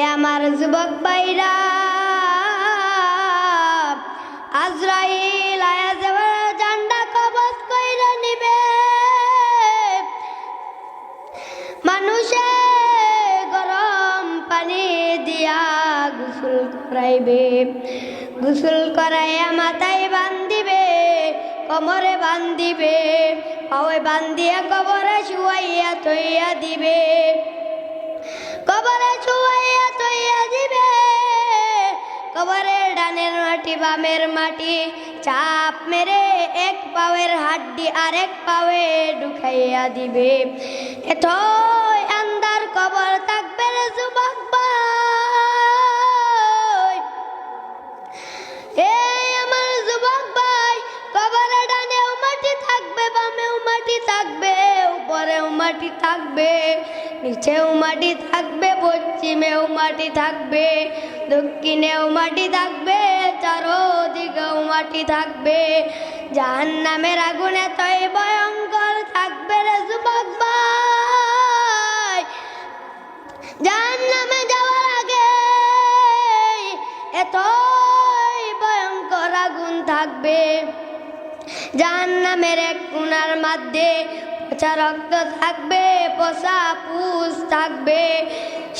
এ আমার যুবক ভাইরা, আজরাইল আয়া যাবার জান্ডা কবজ কইরা নিবে। মানুষে গরম পানি দিয়া গোসল করাইবে, গোসল করাইয়া মাথায় বান্ধিবে, কোমরে বান্ধিবে পাওয়ে বান্ধিয়া কবরে শুয়াইয়া তৈয়া দিবে। কবরের ডানের মাটি, বামের মাটি। চাপ মেরে এক পাওয়ের হাড্ডি আরেক পাওয়ে ঢুকাইয়া দিবে। এত আন্দার কবর থাকবে রে যুবক মাটি থাকবে থাকবে, উপরেও মাটি থাকবে। নিচেও মাটি থাকবে, পশ্চিমেও মাটি থাকবে, দক্ষিণেও মাটি থাকবে, চারোদিকেও মাটি থাকবে। জাহান নামের আগুনে তৈ ভয়ঙ্কর থাকবে রে যুবক জাহান নামে যাওয়ার আগে এতই ভয়ঙ্কর আগুন থাকবে। জাহান নামের এক কোনার মধ্যে পচা রক্ত থাকবে, পচা পুষ থাকবে।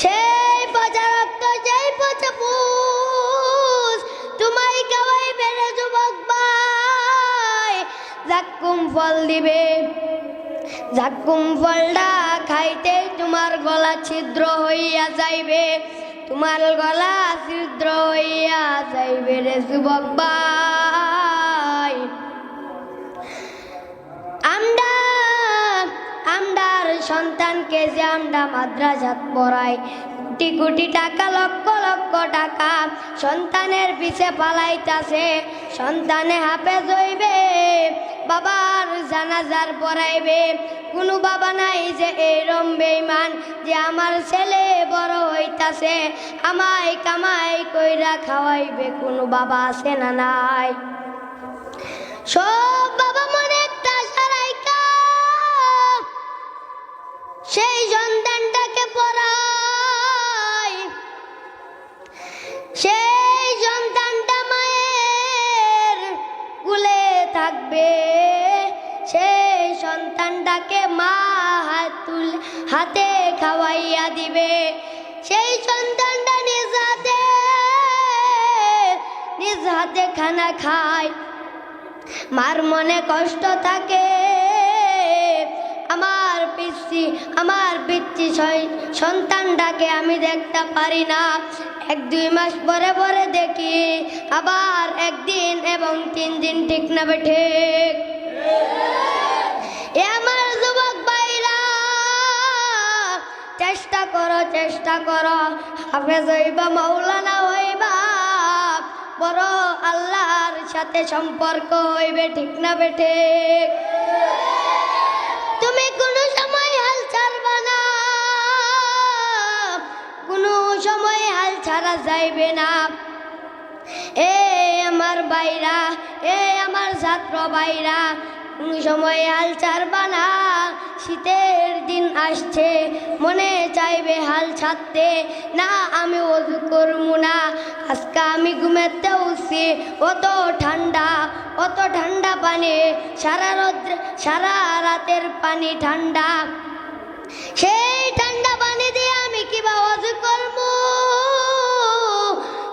সেই পচা রক্ত, সেই পচা পুষ তোমায় খাওয়াই বেড়ে যুবক ভাই। জাক্কুম ফল দিবে জাক্কুম ফলটা খাইতে তোমার গলা ছিদ্র হইয়া যাইবে। তোমার গলা ছিদ্র হইয়া যাইবে রে যুবক ভাই। সন্তানকে যে আমরা মাদ্রাসাত পড়াই, কোটি কোটি টাকা, লক্ষ লক্ষ টাকা সন্তানের পিছে পালাইতাছে। সন্তানে হাফেজ হইবে, বাবার জানাজার পড়াইবে। কোনো বাবা নাই যে এরম বেইমান যে আমার ছেলে বড় হইতাছে, আমায় কামাই কইরা খাওয়াইবে। কোনো বাবা আছে না নাই? সব বাবা সেই সন্তানটাকে পড়াই। সেই সন্তানটা মায়ের কুলে থাকবে। সেই সন্তানটাকে মা হাত তুল হাতে খাওয়াইয়া দিবে। সেই সন্তানটা নিজ হাতে নিজ হাতে খানা খায়। মার মনে কষ্ট থাকে। পিসি আমার পিচ্ছি সন্তানটাকে আমি দেখতে পারি না। এক দুই মাস পরে পরে দেখি, আবার একদিন এবং তিন দিন ঠিক না ঠিক। আমার যুবক ভাইরা, চেষ্টা করো চেষ্টা করো। হাফেজ হইবা, মৌলানা হইবা, বড় আল্লাহর সাথে সম্পর্ক হইবে ঠিক না বেঠে যাইবে না। এ আমার বাইরা এ আমার ছাত্র বাইরা সময় হাল ছাড়বা না শীতের দিন আসছে, মনে চাইবে হাল ছাড়তে। না, আমি অজু করব না, আজকে আমি ঘুমেতে উঠছি, অত ঠান্ডা অত ঠান্ডা পানি, সারা রোদ্র, সারা রাতের পানি ঠান্ডা। সেই ঠান্ডা পানি দিয়ে আমি কিবা অজু করব?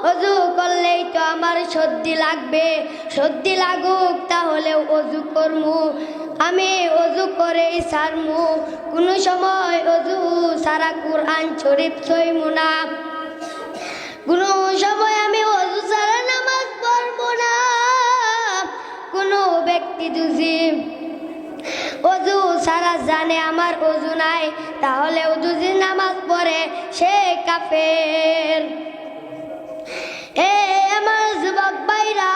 অজু করলেই তো আমার সর্দি লাগবে। সর্দি লাগুক তাহলে অজু করমু। আমি অজু করে সারমু। কোনো সময় অজু সারা কোরআন শরীফ ছইমু না। কোনো সময় আমি অজু সারা নামাজ পড়ব না। কোনো ব্যক্তি দুজি অজু সারা জানে আমার অজু নাই, তাহলে অজু যে নামাজ পড়ে, সে কাফের। যুবক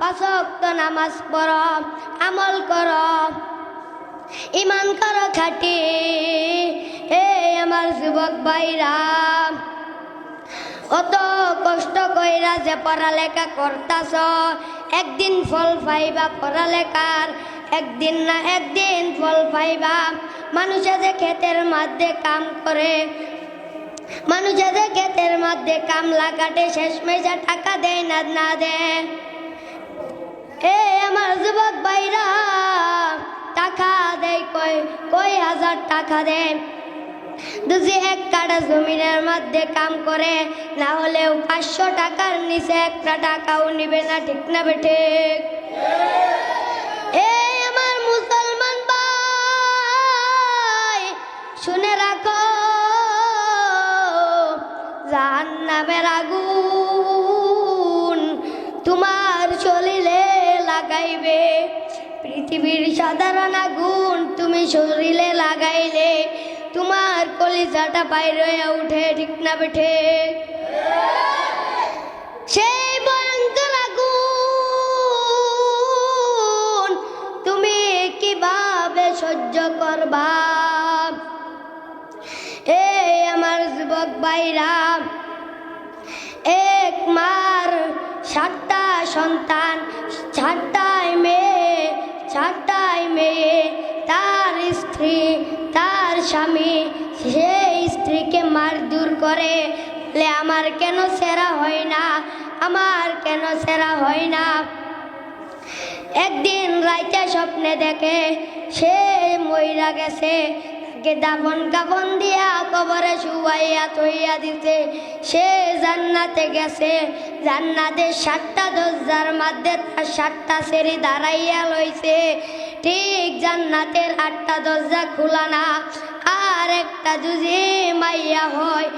পাঁচক্ত নামাজ পড়, আমল কর। ইমান কর খাটি, হে আমার যুবক ভাইরা। অত কষ্ট কইরা যে পড়ালেখা করতাছ, একদিন ফল পাইবা পড়ালেখার, একদিন না একদিন ফল পাইবা। মানুষে যে ক্ষেতের মধ্যে কাম করে মানুষেদের ক্ষেতের মধ্যে কামলা কাটে শেষ মেশা টাকা দেয় না না দেয়। এ আমার যুবক ভাইরা, টাকা দেয় কয় কয় হাজার টাকা দেয় দুজি এক কাটা জমিনের মধ্যে কাম করে, না হলেও পাঁচশো টাকার নিচে একটা টাকাও নিবে না, ঠিক না বেঠে জাহান্নামের আগুন তোমার শরীরে লাগাইবে। পৃথিবীর সাধারণ আগুন তুমি শরীরে লাগাইলে, তোমার কলিজাটা বাইরে উঠে, ঠিক না বেঠে? সেই ভয়ঙ্কর আগুন তুমি কীভাবে সহ্য করবা? যুবক ভাইরা, এক মার সাতটা সন্তান, সাতটায় মেয়ে সাতটায় মেয়ে। তার স্ত্রী, তার স্বামী, সেই স্ত্রীকে মার দূর করে আমার কেন সেরা হয় না? আমার কেন সেরা হয় না? একদিন রাইতে স্বপ্নে দেখে সে মহিলা গেছে। তাকে দাফন কাফন দিয়া কবরে শুয়াইয়া থইয়া দিতে সে জান্নাতে গেছে। জান্নাতের সাতটা দরজার মধ্যে তার সাতটা সেরি দাঁড়াইয়া লইছে। ঠিক জান্নাতের আটটা দরজা খোলা না। আর একটা যদি মাইয়া হয়,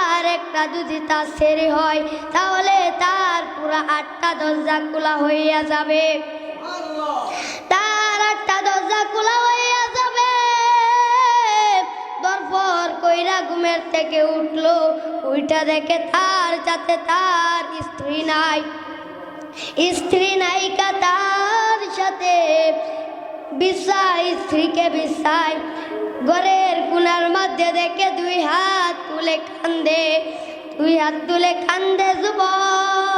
আর একটা যদি তার সেরি হয়। তাহলে তার পুরা আটটা দরজা খোলা হইয়া যাবে। থেকে উঠল, ওইটা দেখে তার যাতে তার স্ত্রী নাই। স্ত্রী নায়িকা তার সাথে। বিশ্বাস স্ত্রীকে বিশ্বাস ঘরের কুনার মধ্যে দেখে দুই হাত তুলে কান্দে। দুই হাত তুলে কান্দে যুবক।